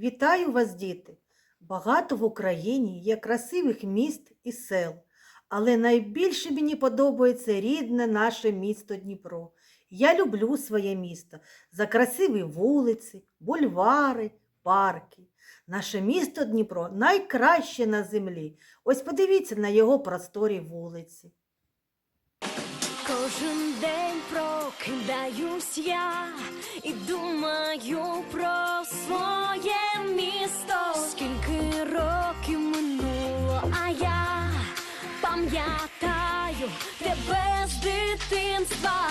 Вітаю вас, діти! Багато в Україні є красивих міст і сел, але найбільше мені подобається рідне наше місто Дніпро. Я люблю своє місто за красиві вулиці, бульвари, парки. Наше місто Дніпро найкраще на землі. Ось подивіться на його просторі вулиці. Кожен день прокидаюсь я і думаю про своє місто. Скільки років минуло, а я пам'ятаю тебе з дитинства.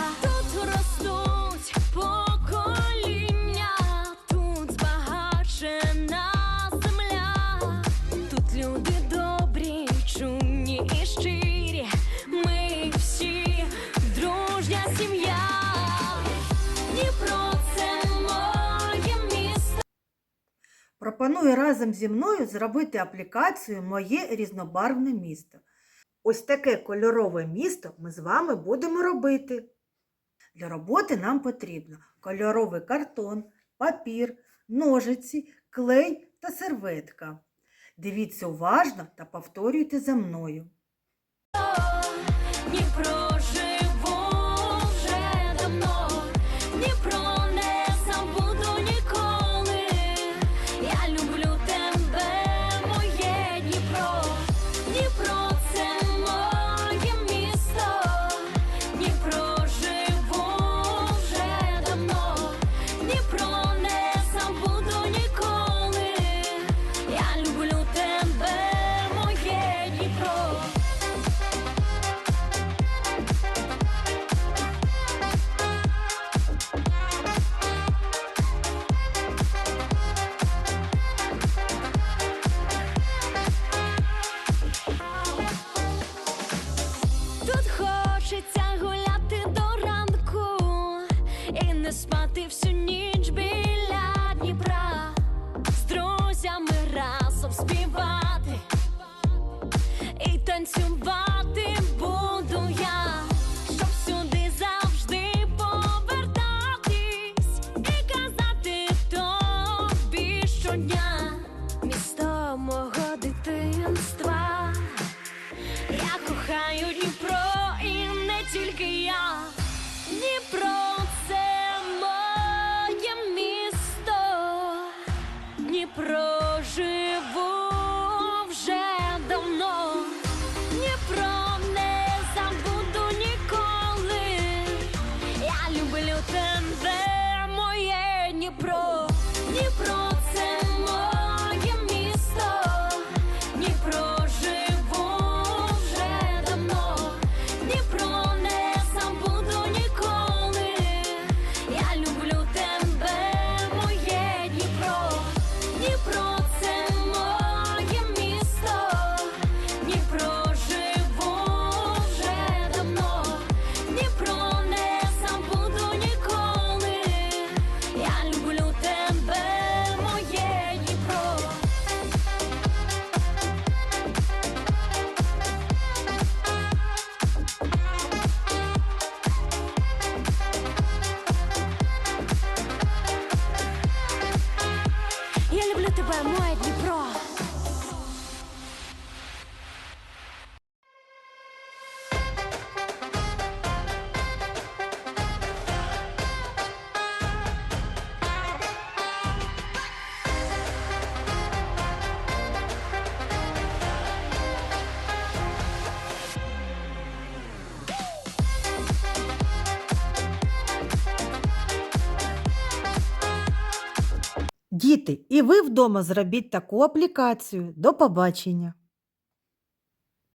Пропоную разом зі мною зробити аплікацію Моє різнобарвне місто. Ось таке кольорове місто ми з вами будемо робити. Для роботи нам потрібно кольоровий картон, папір, ножиці, клей та серветка. Дивіться уважно та повторюйте за мною. Дніпро хочеться гуляти до ранку і не спати всю ніч біля Дніпра, з друзями разом співати і танцювати Діти, і ви вдома зробіть таку аплікацію. До побачення!